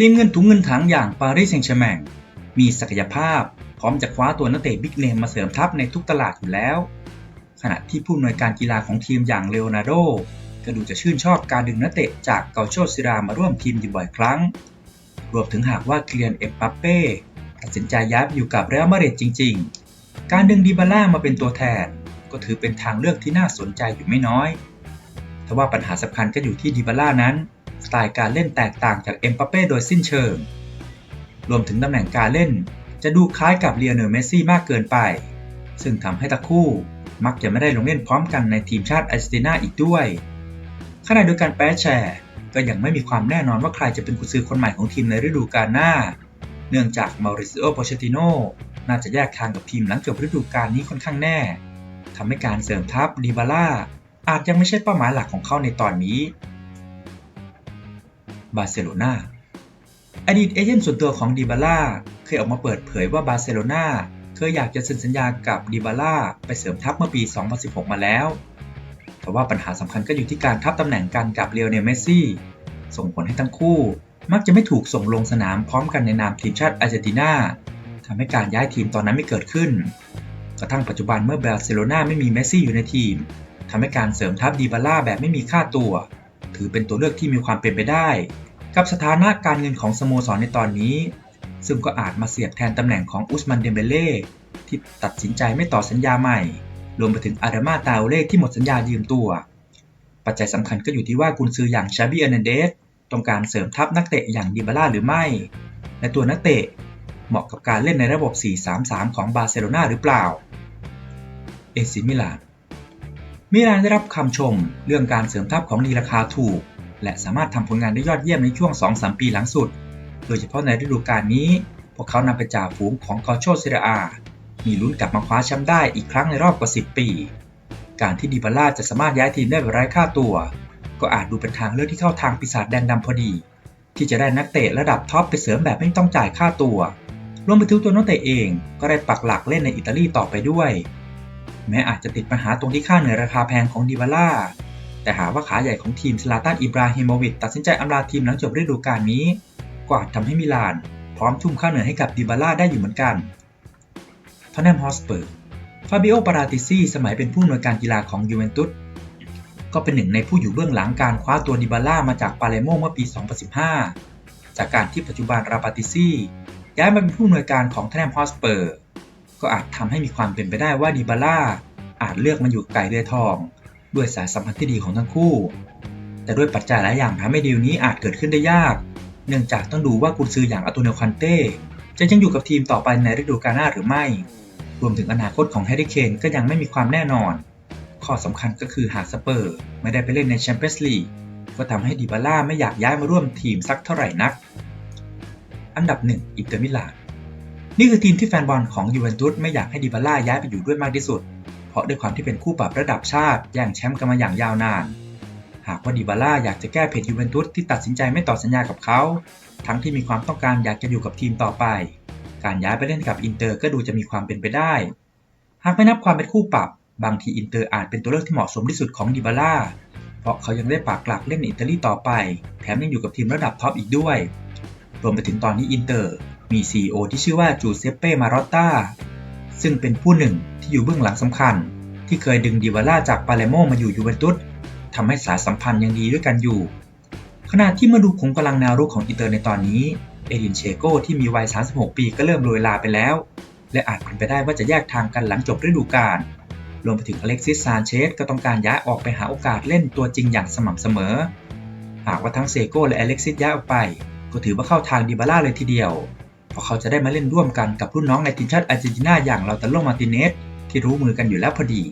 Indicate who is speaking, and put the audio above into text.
Speaker 1: ทีมเงินถุงเงินถังอย่างปารีสแซงต์แชร์แมงมีศักยภาพ พร้อมจะคว้าตัวนักเตะบิ๊กเนมมาเสริมทัพในทุกตลาดอยู่แล้ว ขณะที่ผู้อำนวยการกีฬาของทีมอย่างเลโอนาร์โดก็ดูจะชื่นชอบการดึงนักเตะจากเกาโชซิรามาร่วมทีมอยู่บ่อยครั้ง รวมถึงหากว่าเคลียนเอ็มปัปเป้ตัดสินใจย้ายไปอยู่กับเรอัลมาดริดจริง ๆ การดึงดิบาล่ามาเป็นตัวแทน ก็ถือเป็นทางเลือกที่น่าสนใจอยู่ไม่น้อย แต่ว่าปัญหาสำคัญก็อยู่ที่ดิบาล่านั้น ไตล์การเล่นแตกต่างจากเอ็มปัปเป้โดยสิ้นเชิง รวมถึงตำแหน่งการเล่นจะดูคล้ายกับเลียเนลเมสซี่มากเกินไป ซึ่งทำให้ทั้งคู่มักจะไม่ได้ลงเล่นพร้อมกันในทีมชาติอาร์เจนตินาอีกด้วยขณะเดียวกันแปแชร์ก็ยังไม่มีความแน่นอนว่าใครจะเป็นกุญซือคนใหม่ของทีมในฤดูกาลหน้า เนื่องจากมาริซิโอโปเชติโนน่าจะแยกทางกับทีมหลังจบฤดูกาลนี้ค่อนข้างแน่ทำให้การเสริมทัพดีบาล่าอาจยังไม่ใช่เป้าหมายหลักของเขาในตอนนี้ บาร์เซโลนาอดีตเอเจนต์ส่วนตัวของดีบาล่าเคยออกมาเปิดเผยว่าบาร์เซโลนาเคยอยากจะเซ็นสัญญากับดีบาล่าไปเสริมทัพเมื่อปี 2016 มาแล้ว แต่ว่าปัญหาสำคัญก็อยู่ที่การทับตำแหน่งกันกับเลียวเนลเมสซี่ ส่งผลให้ทั้งคู่ มักจะไม่ถูกส่งลงสนามพร้อมกันในนามทีมชาติอาร์เจนตินาทำให้การย้ายทีมตอนนั้นไม่เกิดขึ้น กระทั่งปัจจุบันเมื่อบาร์เซโลนาไม่มีเมสซี่อยู่ในทีมทำให้การเสริมทัพดีบาล่าแบบไม่มีค่าตัว ถือเป็นตัวเลือกที่มีความเป็นไปได้ กับสถานะการเงินของสโมสรในตอนนี้ ซึ่งก็อาจมาเสียบแทนตำแหน่งของอุสมันเดมเบเล่ที่ตัดสินใจไม่ต่อสัญญาใหม่ รวมไปถึงอารามาตาโอเล่ที่หมดสัญญายืมตัว ปัจจัยสำคัญก็อยู่ที่ว่ากุนซืออย่างชาบีเอเนเดสต้องการเสริมทัพนักเตะอย่างดิบาล่าหรือไม่ และตัวนักเตะเหมาะกับการเล่นในระบบ 4-3-3 ของบาร์เซโลนาหรือเปล่า เอซิมิลาน มิลานได้รับคำชมเรื่องการเสริมทัพของดีราคาถูก และสามารถทำผลงานได้ยอดเยี่ยมในช่วง 2-3 ปีหลังสุด โดยเฉพาะในฤดูกาลนี้ พวกเขานำไปจ่าฝูงของกอโชเซเรอา มีลุ้นกลับมาคว้าแชมป์ได้อีกครั้งในรอบกว่า 10 ปี การที่ดิบาล่าจะสามารถย้ายทีมได้แบบไร้ค่าตัว ก็อาจดูเป็นทางเลือกที่เข้าทางปีศาจแดงดำพอดี ที่จะได้นักเตะระดับท็อปไปเสริมแบบไม่ต้องจ่ายค่าตัวรวมไปถึงตัวนักเตะเองก็ได้ปักหลักเล่นในอิตาลีต่อไปด้วย แม้อาจจะติดปัญหาตรงที่ค่าเหนื่อยราคาแพงของดิบาล่า แต่หากว่าขาใหญ่ของทีมสลาตันอิบราฮิโมวิชตัดสินใจอำลาทีมหลังจบฤดูกาลนี้ก็อาจทำให้มิลาน พร้อมทุ่มค่าเหนื่อยให้กับดิบาล่าได้อยู่เหมือนกันทอนแนมฮอสเปอร์ ฟาบิโอ ปาราติซีสมัยเป็นผู้อำนวยการกีฬาของยูเวนตุส ก็เป็นหนึ่งในผู้อยู่เบื้องหลังการคว้าตัวดิบาล่ามาจากปาเลโมเมื่อปี 2015 จากการที่ปัจจุบันราปาติซีย้ายมาเป็นผู้อำนวยการของทอนแนมฮอสเปอร์ ก็อาจทำให้มีความเป็นไปได้ว่าดิบาล่าอาจเลือกมาอยู่ไก่เรือทอง ด้วยสายสัมพันธ์ที่ดีของทั้งคู่ แต่ด้วยปัจจัยหลายอย่างทำให้ดีลนี้อาจเกิดขึ้นได้ยาก เนื่องจากต้องดูว่ากุนซืออย่างอัตุเนลคันเต้จะยังอยู่กับทีมต่อไปในฤดูกาลหน้าหรือไม่ รวมถึงอนาคตของแฮร์รี่เคนก็ยังไม่มีความแน่นอน ข้อสำคัญก็คือหากสเปอร์ไม่ได้ไปเล่นในแชมเปี้ยนส์ลีกก็ทำให้ดิบาล่าไม่อยากย้ายมาร่วมทีมสักเท่าไหร่นัก อันดับ 1 อินเตอร์มิลาน นี่คือทีมที่แฟนบอลของยูเวนตุสไม่อยากให้ดิบาล่าย้ายไปอยู่ด้วยมากที่สุด เพราะด้วยความที่เป็นคู่ปรับระดับชาติแย่งแชมป์กันมาอย่างยาวนาน หากว่าดิบาล่าอยากจะแก้เพจยูเวนตุสที่ตัดสินใจไม่ต่อสัญญากับเขา ทั้งที่มีความต้องการอยากจะอยู่กับทีมต่อไป การย้ายไปเล่นกับอินเตอร์ก็ดูจะมีความเป็นไปได้ หากไม่นับความเป็นคู่ปรับบางทีอินเตอร์อาจเป็นตัวเลือกที่เหมาะสมที่สุดของดิบาล่าเพราะเขายังได้ปากหลักเล่นในอิตาลีต่อไป แถมยังอยู่กับทีมระดับท็อปอีกด้วย รวมไปถึงตอนนี้อินเตอร์ มี CEO ที่ชื่อว่าจูเซปเป้มารอตตาซึ่งเป็นผู้หนึ่งที่อยู่เบื้องหลังสำคัญ ที่เคยดึงดิบาล่าจากปาเลโมมาอยู่ยูเวนตุสทำให้สายสัมพันธ์ยังดีด้วยกันอยู่ ขณะที่มาดูขุมกำลังแนวรุกของอินเตอร์ในตอนนี้ เอดินเชโกที่มีวัย 36 ปีก็เริ่มโรยลาไปแล้ว และอาจเป็นไปได้ว่าจะแยกทางกันหลังจบฤดูกาลรวมไปถึงอเล็กซิสซานเชสก็ต้องการย้ายออกไปหาโอกาสเล่นตัวจริงอย่างสม่ำเสมอ หากว่าทั้งเซโกและอเล็กซิสย้ายออกไป ก็ถือว่าเข้าทางดิบาล่าเลยทีเดียว ราะเขาจะได้มาเล่นร่วมกันกับรุ่นน้องในทีมชาติอาร์เจนตินาอย่างลาตาโลมาติเนสที่รู้มือกันอยู่แล้วพอดี